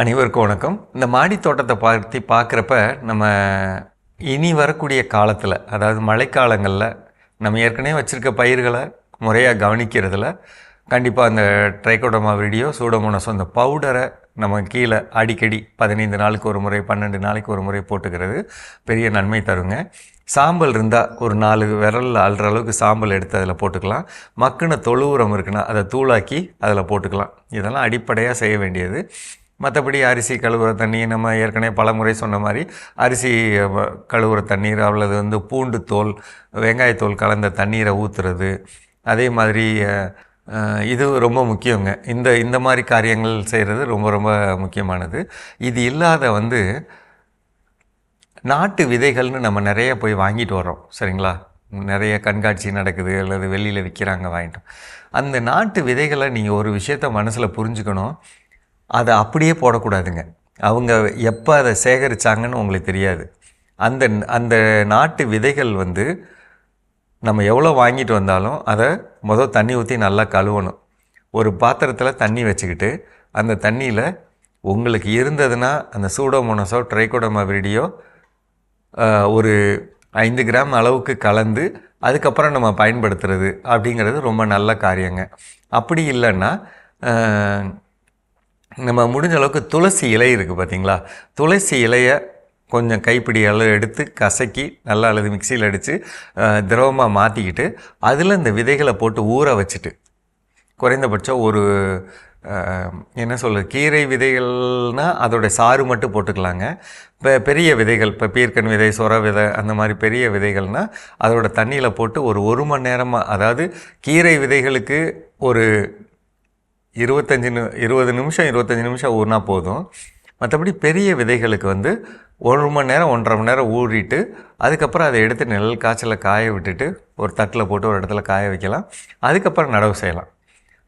அனைவருக்கும் வணக்கம். இந்த மாடி தோட்டத்தை பற்றி பார்க்குறப்ப நம்ம இனி வரக்கூடிய காலத்தில் அதாவது மழைக்காலங்களில் நம்ம ஏற்கனவே வச்சுருக்க பயிர்களை முறையாக கவனிக்கிறதுல கண்டிப்பாக அந்த ட்ரைகோடமா வீடியோ சூடமோனஸ் அந்த பவுடரை நம்ம கீழே அடிக்கடி பதினைந்து நாளுக்கு ஒரு முறை பன்னெண்டு நாளைக்கு ஒரு முறை போட்டுக்கிறது பெரிய நன்மை தருங்க. சாம்பல் இருந்தால் ஒரு நாலு விரலில் அள்ளுற அளவுக்கு சாம்பல் எடுத்து அதில் போட்டுக்கலாம். மக்குன தொழு உரம் இருக்குன்னா அதை தூளாக்கி அதில் போட்டுக்கலாம். இதெல்லாம் அடிப்படையாக செய்ய வேண்டியது. மற்றபடி அரிசி கழுவுற தண்ணி நம்ம ஏற்கனவே பல முறை சொன்ன மாதிரி அரிசி வ- கழுவுற தண்ணீர் அல்லது வந்து பூண்டு தோல் வெங்காயத்தோல் கலந்த தண்ணீரை ஊற்றுறது அதே மாதிரி இது ரொம்ப முக்கியங்க. இந்த இந்த மாதிரி காரியங்கள் செய்கிறது ரொம்ப ரொம்ப முக்கியமானது. இது இல்லாத வந்து நாட்டு விதைகள்னு நம்ம நிறைய போய் வாங்கிட்டு வரோம் சரிங்களா? நிறைய கண்காட்சி நடக்குது அல்லது வெளியில் விற்கிறாங்க வாங்கிட்டோம் அந்த நாட்டு விதைகளை நீங்கள் ஒரு விஷயத்த மனசில் புரிஞ்சுக்கணும். அதை அப்படியே போடக்கூடாதுங்க. அவங்க எப்போ அதை சேகரிச்சாங்கன்னு உங்களுக்கு தெரியாது. அந்த அந்த நாட்டு விதைகள் வந்து நம்ம எவ்வளோ வாங்கிட்டு வந்தாலும் அதை மொதல் தண்ணி ஊற்றி நல்லா கழுவணும். ஒரு பாத்திரத்தில் தண்ணி வச்சுக்கிட்டு அந்த தண்ணியில் உங்களுக்கு இருந்ததுன்னா அந்த சூடோமோனஸோ ட்ரைகோடமா வீடியோ ஒரு ஐந்து கிராம் அளவுக்கு கலந்து அதுக்கப்புறம் நம்ம பயன்படுத்துறது அப்படிங்கிறது ரொம்ப நல்ல காரியங்க. அப்படி இல்லைன்னா நம்ம முடிஞ்ச அளவுக்கு துளசி இலை இருக்குது பார்த்தீங்களா துளசி இலையை கொஞ்சம் கைப்பிடி அளவு எடுத்து கசக்கி நல்லா அல்லது மிக்சியில் அடித்து திரவமாக மாற்றிக்கிட்டு அதில் இந்த விதைகளை போட்டு ஊற வச்சுட்டு குறைந்தபட்சம் ஒரு என்ன சொல்கிறது கீரை விதைகள்னால் அதோட சாறு மட்டும் போட்டுக்கலாங்க. இப்போ பெரிய விதைகள் இப்போ பீர்க்கன் விதை சொர விதை அந்த மாதிரி பெரிய விதைகள்னால் அதோட தண்ணியில் போட்டு ஒரு ஒரு மணி நேரமாக அதாவது கீரை விதைகளுக்கு ஒரு இருபத்தஞ்சி நி இருபது நிமிஷம் இருபத்தஞ்சி நிமிஷம் ஊறினா போதும். மற்றபடி பெரிய விதைகளுக்கு வந்து ஒரு மணி நேரம் ஒன்றரை மணி நேரம் ஊறிட்டு அதுக்கப்புறம் அதை எடுத்து நிழல் காய்ச்சல காய விட்டுட்டு ஒரு தட்டில் போட்டு ஒரு இடத்துல காய வைக்கலாம். அதுக்கப்புறம் நடவு செய்யலாம்.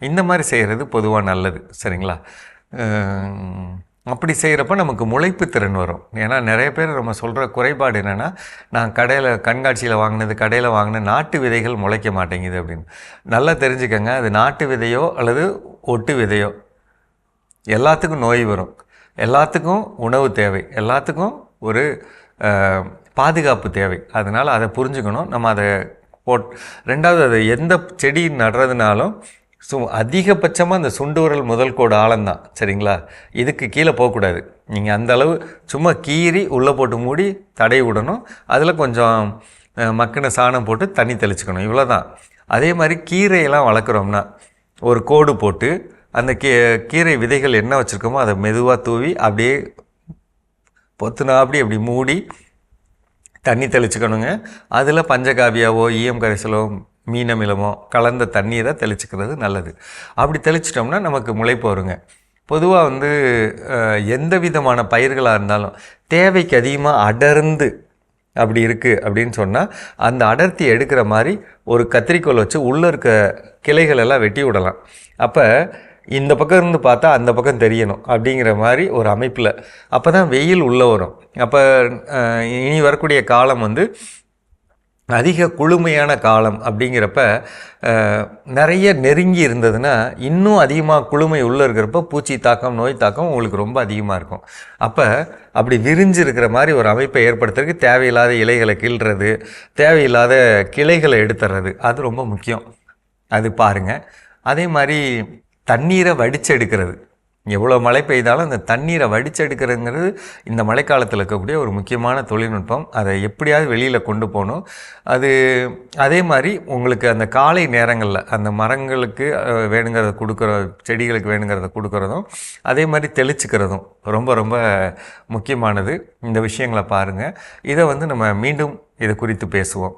இந்த மாதிரி செய்கிறது பொதுவாக நல்லது சரிங்களா? அப்படி செய்கிறப்ப நமக்கு முளைப்பு திறன் வரும். ஏன்னா நிறைய பேர் நம்ம சொல்கிற குறைபாடு என்னென்னா நான் கடையில் கண்காட்சியில் வாங்கினது கடையில் வாங்கின நாட்டு விதைகள் முளைக்க மாட்டேங்குது அப்படின்னு. நல்லா தெரிஞ்சுக்கங்க அது நாட்டு விதையோ அல்லது ஒட்டு விதையோ. எல்லாத்துக்கும் நோய் வரும். எல்லாத்துக்கும் உணவு தேவை. எல்லாத்துக்கும் ஒரு பாதுகாப்பு தேவை. அதனால் அதை புரிஞ்சுக்கணும். நம்ம அதை போட் ரெண்டாவது அது எந்த செடி நடுறதுனாலும் சு அதிகபட்சமாக அந்த சுண்டு விரல் முதல் கோடு ஆழந்தான் சரிங்களா? இதுக்கு கீழே போகக்கூடாது. நீங்கள் அந்த அளவு சும்மா கீறி உள்ளே போட்டு மூடி தடை விடணும். அதில் கொஞ்சம் மக்கின சாணம் போட்டு தண்ணி தெளிச்சுக்கணும். இவ்வளோதான் அதே மாதிரி கீரையெல்லாம் வளர்க்குறோம்னா ஒரு கோடு போட்டு அந்த கீ கீரை விதைகள் என்ன வச்சுருக்கோமோ அதை மெதுவாக தூவி அப்படியே பொத்துனா அப்படி அப்படி மூடி தண்ணி தெளிச்சுக்கணுங்க. அதில் பஞ்சகாவியாவோ ஈயம் கரைசலோ மீனமிலமோ கலந்த தண்ணியை தான் தெளிச்சுக்கிறது நல்லது. அப்படி தெளிச்சிட்டோம்னா நமக்கு முளைப்பு வருங்க. பொதுவாக வந்து எந்த விதமான பயிர்களாக இருந்தாலும் தேவைக்கு அதிகமாக அடர்ந்து அப்படி இருக்குது அப்படின்னு சொன்னால் அந்த அடர்த்தி எடுக்கிற மாதிரி ஒரு கத்திரிக்கோல் வச்சு உள்ளே இருக்க கிளைகள் எல்லாம் வெட்டி விடலாம். அப்போ இந்த பக்கம் இருந்து பார்த்தா அந்த பக்கம் தெரியணும் அப்படிங்கிற மாதிரி ஒரு அமைப்பில். அப்போ தான் வெயில் உள்ளே வரும். அப்போ இனி வரக்கூடிய காலம் வந்து அதிக குளுமையான காலம் அப்படிங்கிறப்ப நிறைய நெருங்கி இருந்ததுன்னா இன்னும் அதிகமாக குளுமை உள்ளே இருக்கிறப்ப பூச்சி தாக்கம் நோய் தாக்கம் உங்களுக்கு ரொம்ப அதிகமாக இருக்கும். அப்போ அப்படி விரிஞ்சு இருக்கிற மாதிரி ஒரு அமைப்பை ஏற்படுத்துறதுக்கு தேவையில்லாத இலைகளை கிள்றது தேவையில்லாத கிளைகளை எடுத்துறது அது ரொம்ப முக்கியம். அது பாருங்கள் அதே மாதிரி தண்ணீரை வடிச்செடுக்கிறது எவ்வளோ மழை பெய்தாலும் அந்த தண்ணீரை வடிச்செடுக்கிறதுங்கிறது இந்த மழைக்காலத்தில் இருக்கக்கூடிய ஒரு முக்கியமான தொழில்நுட்பம். அதை எப்படியாவது வெளியில் கொண்டு போகணும். அது அதே மாதிரி உங்களுக்கு அந்த காலை நேரங்களில் அந்த மரங்களுக்கு வேணுங்கிறத கொடுக்குற செடிகளுக்கு வேணுங்கிறத கொடுக்குறதும் அதே மாதிரி தெளிச்சுக்கிறதும் ரொம்ப ரொம்ப முக்கியமானது. இந்த விஷயங்களை பாருங்கள் இதை வந்து நம்ம மீண்டும் இதை குறித்து பேசுவோம்.